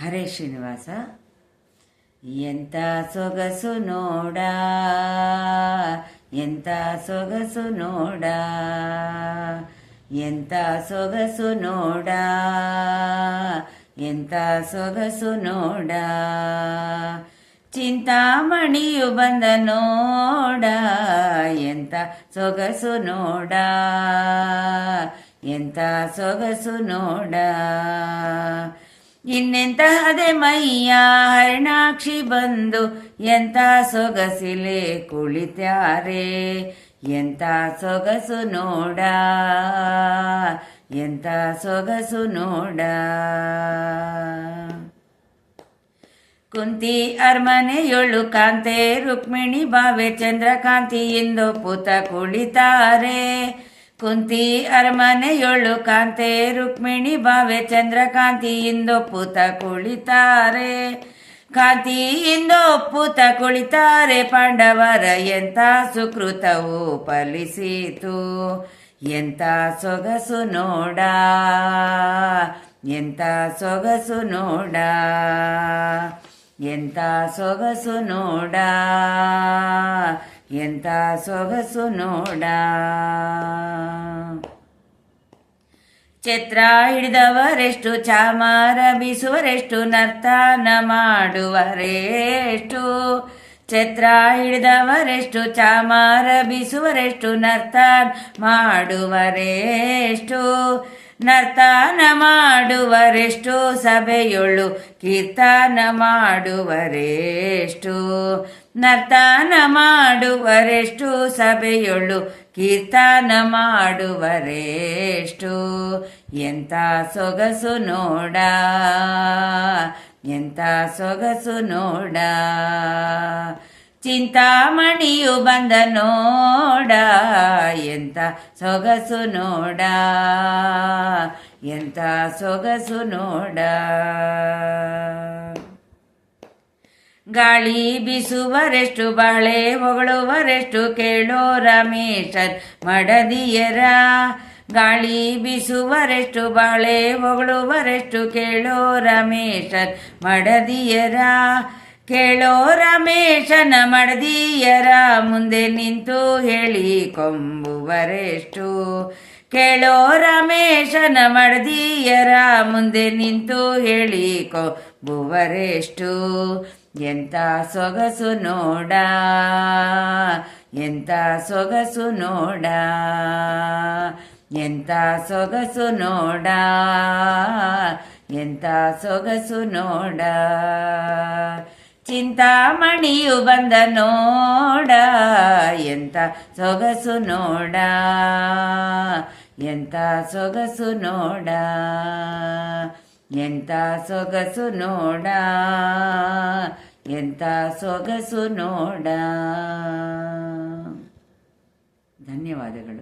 ಹರೇ ಶ್ರೀನಿವಾಸ. ಎಂತ ಸೊಗಸು ನೋಡ, ಎಂತ ಸೊಗಸು ನೋಡ, ಎಂತ ಸೊಗಸು ನೋಡ, ಎಂತ ಸೊಗಸು ನೋಡ. ಚಿಂತಾಮಣಿಯು ಬಂದ ನೋಡ, ಎಂತ ಸೊಗಸು ನೋಡ, ಎಂತ ಸೊಗಸು ನೋಡ. ಇನ್ನೆಂತ ಅದೆ ಮೈಯ ಹರಿಣಾಕ್ಷಿ ಬಂದು ಎಂತ ಸೊಗಸಿಲೆ ಕುಳಿತಾರೆ ಎಂತ ಸೊಗಸು ನೋಡ? ಎಂತ ಸೊಗಸು ನೋಡ? ಕುಂತಿ ಅರಮನೆಯೊಳು ಕಾಂತೆ ರುಕ್ಮಿಣಿ ಬಾವೆ ಚಂದ್ರಕಾಂತಿ ಎಂದು ಪುತ ಕುಳಿತಾರೆ. ಕುಂತಿ ಅರಮನೆಯೊಳು ಕಾಂತೆ ರುಕ್ಮಿಣಿ ಬಾವೆ ಚಂದ್ರಕಾಂತಿ ಎಂದು ಪುತ ಕುಳಿತಾರೆ. ಕಾಂತಿ ಇಂದೊಪ್ಪುತ ಕುಳಿತಾರೆ, ಪಾಂಡವರ ಎಂಥ ಸುಕೃತವು ಫಲಿಸಿತು. ಎಂಥ ಸೊಗಸು ನೋಡ, ಎಂಥ ಸೊಗಸು ನೋಡ, ಎಂಥ ಸೊಗಸು ನೋಡ. ಎಂತ ಸೊಗಸು ನೋಡ. ಛತ್ರ ಹಿಡಿದವರೆಷ್ಟು, ಚಾಮಾರ ಬೀಸುವರೆಷ್ಟು, ನರ್ತನ ಮಾಡುವರೆಷ್ಟು. ಛತ್ರ ಹಿಡಿದವರೆಷ್ಟು, ಚಾಮಾರ ಬೀಸುವರೆಷ್ಟು, ನರ್ತನ ಮಾಡುವರೆಷ್ಟು. ನರ್ತನ ಮಾಡುವರೆಷ್ಟು, ಸಭೆಯೊಳು ಕೀರ್ತನ ಮಾಡುವರೆಷ್ಟು. ನರ್ತನ ಮಾಡುವರೆಷ್ಟು ಸಭೆಯೊಳು, ಕೀರ್ತನ ಮಾಡುವರೆಷ್ಟು? ಎಂತ ಸೊಗಸು ನೋಡ ಎಂತ ಸೊಗಸು ನೋಡ? ಚಿಂತಾಮಣಿಯು ಬಂದ ನೋಡ ಎಂತ ಸೊಗಸು ನೋಡ? ಎಂತ ಸೊಗಸು ನೋಡ? ಗಾಳಿ ಬೀಸುವರೆಷ್ಟು, ಬಾಳೆ ಹೊಗಳುವರೆಷ್ಟು ಕೇಳೋ ರಮೇಶರ್ ಮಡದಿಯರ. ಗಾಳಿ ಬೀಸುವರೆಷ್ಟು, ಬಾಳೆ ಹೊಗಳುವರೆಷ್ಟು ಕೇಳೋ ರಮೇಶರ್ ಮಡದಿಯರ. ಕೇಳೋ ರಮೇಶನ ಮಡದಿಯರ, ಮುಂದೆ ನಿಂತು ಹೇಳಿ ಕೊಂಬುವರೆಷ್ಟು. ಕೇಳೋ ರಮೇಶನ ಮಡದಿಯರ, ಮುಂದೆ ನಿಂತು ಹೇಳಿ ಕೊಂಬುವರೆಷ್ಟು. ಎಂತ ಸೊಗಸು ನೋಡ? ಎಂತ ಸೊಗಸು ನೋಡ? ಎಂತ ಸೊಗಸು ನೋಡ? ಎಂತ ಸೊಗಸು ನೋಡ? ಚಿಂತಾಮಣಿಯು ಬಂದ ನೋಡ? ಎಂತ ಸೊಗಸು ನೋಡ? ಎಂತ ಸೊಗಸು ನೋಡ? ಎಂತ ಸೊಗಸು ನೋಡ? ಎಂತ ಸೊಗಸು ನೋಡ? ಧನ್ಯವಾದಗಳು.